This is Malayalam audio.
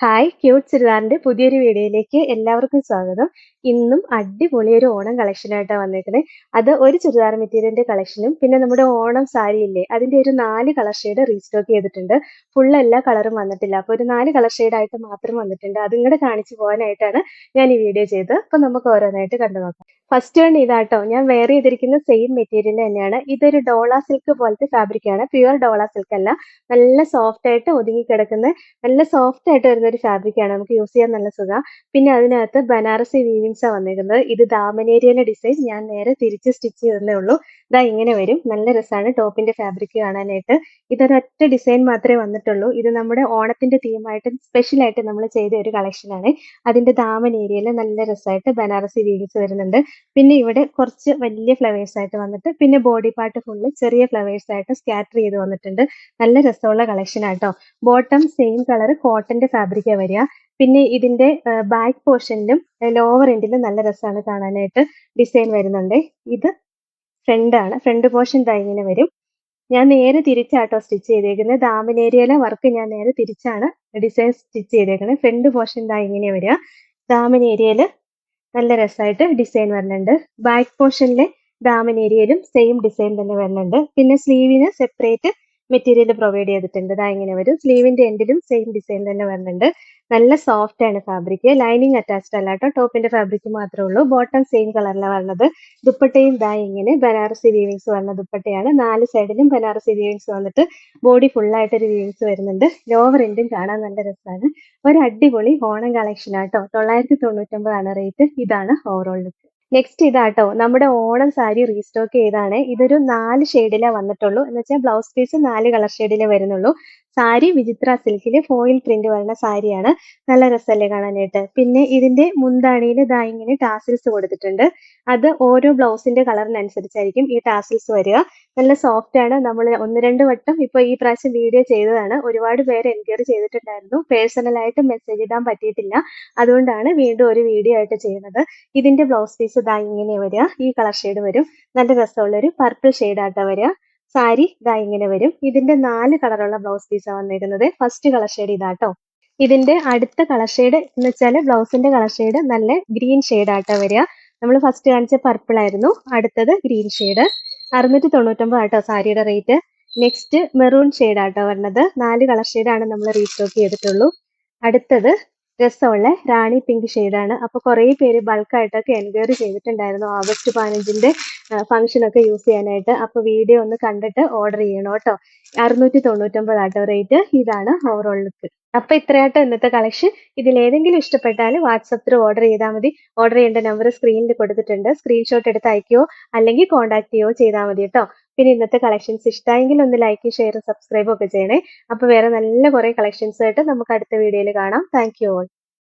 ഹായ് ക്യൂട്ട് ചുരിദാറിന്റെ പുതിയൊരു വീഡിയോയിലേക്ക് എല്ലാവർക്കും സ്വാഗതം. ഇന്നും അടിപൊളി ഒരു ഓണം കളക്ഷനായിട്ടാണ് വന്നേക്കുന്നത് അത് ഒരു ചുരിദാർ മെറ്റീരിയലിന്റെ കളക്ഷനും പിന്നെ നമ്മുടെ ഓണം സാരി ഇല്ലേ അതിന്റെ ഒരു നാല് കളർ ഷെയ്ഡ് റീസ്റ്റോക്ക് ചെയ്തിട്ടുണ്ട്. ഫുൾ എല്ലാ കളറും വന്നിട്ടില്ല. അപ്പൊ ഒരു നാല് കളർ ഷെയ്ഡ് ആയിട്ട് മാത്രം വന്നിട്ടുണ്ട്. അതും കൂടെ കാണിച്ചു പോകാനായിട്ടാണ് ഞാൻ ഈ വീഡിയോ ചെയ്തത്. അപ്പൊ നമുക്ക് ഓരോന്നായിട്ട് കണ്ടു നോക്കാം. ഫസ്റ്റ് വൺ ഇതാട്ടോ. ഞാൻ വെയർ ചെയ്തിരിക്കുന്ന സെയിം മെറ്റീരിയൽ തന്നെയാണ്. ഇതൊരു ഡോള സിൽക്ക് പോലത്തെ ഫാബ്രിക് ആണ്. പ്യുവർ ഡോള സിൽക്ക് അല്ല. നല്ല സോഫ്റ്റ് ആയിട്ട് ഒതുങ്ങി കിടക്കുന്ന നല്ല സോഫ്റ്റ് ആയിട്ട് ഒരു ഫാബ്രിക് ആണ്. നമുക്ക് യൂസ് ചെയ്യാൻ നല്ല സുഖം. പിന്നെ അതിനകത്ത് ബനാറസി വീവിങ്സ് ആണ് വന്നിരിക്കുന്നത് ഇത് ദാമനേരിയയിലെ ഡിസൈൻ ഞാൻ നേരെ തിരിച്ച് സ്റ്റിച്ച് ചെയ്തേ ഉള്ളൂ. ഇതാ ഇങ്ങനെ വരും. നല്ല രസമാണ് ടോപ്പിന്റെ ഫാബ്രിക് കാണാനായിട്ട്. ഇതൊരൊറ്റ ഡിസൈൻ മാത്രമേ വന്നിട്ടുള്ളൂ. ഇത് നമ്മുടെ ഓണത്തിന്റെ തീമായിട്ട് സ്പെഷ്യൽ ആയിട്ട് നമ്മൾ ചെയ്ത ഒരു കളക്ഷൻ ആണ്. അതിന്റെ ദാമനേരിയയിൽ നല്ല രസമായിട്ട് ബനാറസി വീവിങ്സ് വരുന്നുണ്ട്. പിന്നെ ഇവിടെ കുറച്ച് വലിയ ഫ്ലവേഴ്സ് ആയിട്ട് വന്നിട്ട് പിന്നെ ബോഡി പാർട്ട് ഫുള്ള് ചെറിയ ഫ്ലവേഴ്സ് ആയിട്ട് സ്കാറ്റർ ചെയ്ത് വന്നിട്ടുണ്ട്. നല്ല രസമുള്ള കളക്ഷൻ ആട്ടോ ബോട്ടം സെയിം കളർ കോട്ടന്റെ ഫാബ്രിക്കാണ് വരിക. പിന്നെ ഇതിന്റെ ബാക്ക് പോർഷനിലും ലോവർ എൻഡിലും നല്ല രസമാണ് കാണാനായിട്ട് ഡിസൈൻ വരുന്നുണ്ട്. ഇത് ഫ്രണ്ട് ആണ്. ഫ്രണ്ട് പോർഷൻ ഇങ്ങനെ വരും. ഞാൻ നേരെ തിരിച്ചാട്ടോ സ്റ്റിച്ച് ചെയ്തേക്കുന്നത് ദാമനേരിയയിലെ വർക്ക് ഞാൻ നേരെ തിരിച്ചാണ് ഡിസൈൻ സ്റ്റിച്ച് ചെയ്തേക്കുന്നത് ഫ്രണ്ട് പോർഷൻ ദാ ഇങ്ങനെ വരിക. ദാമനേരിയയിൽ നല്ല രസമായിട്ട് ഡിസൈൻ വരുന്നുണ്ട്. ബാക്ക് പോർഷനിലെ ദാമനേരിയയിലും സെയിം ഡിസൈൻ തന്നെ വരുന്നുണ്ട്. പിന്നെ സ്ലീവിന് സെപ്പറേറ്റ് മെറ്റീരിയൽ പ്രൊവൈഡ് ചെയ്തിട്ടുണ്ട്. ഇതാ ഇങ്ങനെ വരും സ്ലീവിന്റെ എൻഡിലും സെയിം ഡിസൈൻ തന്നെ വരുന്നുണ്ട്. നല്ല സോഫ്റ്റ് ആണ് ഫാബ്രിക് ലൈനിങ് അറ്റാച്ച്ഡ് അല്ല കേട്ടോ. ടോപ്പിന്റെ ഫാബ്രിക് മാത്രമേ ഉള്ളൂ. ബോട്ടം സെയിം കളറിലാണ് വരുന്നത്. ദുപ്പട്ടയും ദാ ഇങ്ങനെ ബനാറസി വീവിങ്സ് വരുന്ന ദുപ്പട്ടയാണ്. നാല് സൈഡിലും ബനാറസി വീവിങ്സ് വന്നിട്ട് ബോഡി ഫുള്ളായിട്ട് ഒരു വീവിങ്സ് വരുന്നുണ്ട്. ലോവർ എൻഡും കാണാൻ നല്ല രസമാണ് ഒരു അടിപൊളി ഓണം കളക്ഷൻ ആട്ടോ തൊള്ളായിരത്തി തൊണ്ണൂറ്റൊമ്പതാണ് റേറ്റ് ഇതാണ് ഓവറോൾ ലുക്ക് നെക്സ്റ്റ് ഇതാട്ടോ നമ്മുടെ ഓണം സാരി റീസ്റ്റോക്ക് ചെയ്താണ് ഇതൊരു നാല് ഷെയ്ഡിലേ വന്നിട്ടുള്ളൂ. എന്ന് വെച്ചാൽ ബ്ലൗസ് പീസ് നാല് കളർ ഷെയ്ഡിലേ വരുന്നുള്ളൂ. സാരി വിചിത്ര സിൽക്കിൽ ഫോയിൽ പ്രിന്റ് വരുന്ന സാരിയാണ്. നല്ല രസമല്ലേ കാണാനായിട്ട്. പിന്നെ ഇതിന്റെ മുന്താണിയിൽ ദാ ഇങ്ങനെ ടാസിൽസ് കൊടുത്തിട്ടുണ്ട്. അത് ഓരോ ബ്ലൗസിന്റെ കളറിനനുസരിച്ചായിരിക്കും ഈ ടാസിൽസ് വരിക. നല്ല സോഫ്റ്റ് ആണ്. നമ്മൾ ഒന്ന് രണ്ട് വട്ടം ഇപ്പൊ ഈ പ്രാവശ്യം വീഡിയോ ചെയ്തതാണ്. ഒരുപാട് പേര് എൻക്വയറി ചെയ്തിട്ടുണ്ടായിരുന്നു. പേഴ്സണലായിട്ട് മെസ്സേജ് ഇടാൻ പറ്റിയിട്ടില്ല. അതുകൊണ്ടാണ് വീണ്ടും ഒരു വീഡിയോ ആയിട്ട് ചെയ്യുന്നത്. ഇതിന്റെ ബ്ലൗസ് പീസ് ഇതാ ഇങ്ങനെ വരിക. ഈ കളർ ഷെയ്ഡ് വരും. നല്ല രസമുള്ള ഒരു പർപ്പിൾ ഷെയ്ഡ് ആട്ടോ വരിക. സാരി ഇതാ ഇങ്ങനെ വരും. ഇതിന്റെ നാല് കളറുള്ള ബ്ലൗസ് പീസാണ് വന്നിരുന്നത് ഫസ്റ്റ് കളർ ഷെയ്ഡ് ഇതാട്ടോ. ഇതിന്റെ അടുത്ത കളർ ഷെയ്ഡ് എന്ന് വെച്ചാൽ ബ്ലൗസിന്റെ കളർ ഷെയ്ഡ് നല്ല ഗ്രീൻ ഷെയ്ഡ് ആട്ടോ വരിക. നമ്മൾ ഫസ്റ്റ് കാണിച്ച പർപ്പിൾ ആയിരുന്നു. അടുത്തത് ഗ്രീൻ ഷെയ്ഡ് അറുന്നൂറ്റി തൊണ്ണൂറ്റൊമ്പത് ആട്ടോ സാരിയുടെ റേറ്റ് നെക്സ്റ്റ് മെറൂൺ ഷെയ്ഡ് ആട്ടോ വരുന്നത് നാല് കളർ ഷെയ്ഡാണ് നമ്മൾ റീസ്റ്റോക്ക് ചെയ്തിട്ടുള്ളൂ. അടുത്തത് രസമുള്ള റാണി പിങ്ക് ഷെയ്ഡാണ്. അപ്പോൾ കുറേ പേര് ബൾക്കായിട്ടൊക്കെ എൻക്വയറി ചെയ്തിട്ടുണ്ടായിരുന്നു ഓഗസ്റ്റ് പതിനഞ്ചിന്റെ ഫംഗ്ഷൻ ഒക്കെ യൂസ് ചെയ്യാനായിട്ട്. അപ്പോൾ വീഡിയോ ഒന്ന് കണ്ടിട്ട് ഓർഡർ ചെയ്യണം കേട്ടോ. അറുന്നൂറ്റി തൊണ്ണൂറ്റൊമ്പത് ആട്ടോ റേറ്റ് ഇതാണ് ഓവറോൾ ലുക്ക്. അപ്പൊ ഇത്രയായിട്ട് ഇന്നത്തെ കളക്ഷൻ ഇതിൽ ഏതെങ്കിലും ഇഷ്ടപ്പെട്ടാൽ വാട്സപ്പ് ത്രൂ ഓർഡർ ചെയ്താൽ മതി. ഓർഡർ ചെയ്യേണ്ട നമ്പർ സ്ക്രീനിൽ കൊടുത്തിട്ടുണ്ട്. സ്ക്രീൻഷോട്ട് എടുത്ത് അയക്കുകയോ അല്ലെങ്കിൽ കോൺടാക്ട് ചെയ്യുകയോ ചെയ്താൽ മതി കേട്ടോ പിന്നെ ഇന്നത്തെ കളക്ഷൻസ് ഇഷ്ടമായെങ്കിൽ ഒന്ന് ലൈക്ക് ഷെയർ സബ്സ്ക്രൈബ് ഒക്കെ ചെയ്യണേ. അപ്പൊ വേറെ നല്ല കുറെ കളക്ഷൻസ് ആയിട്ട് നമുക്ക് അടുത്ത വീഡിയോയിൽ കാണാം. Thank you all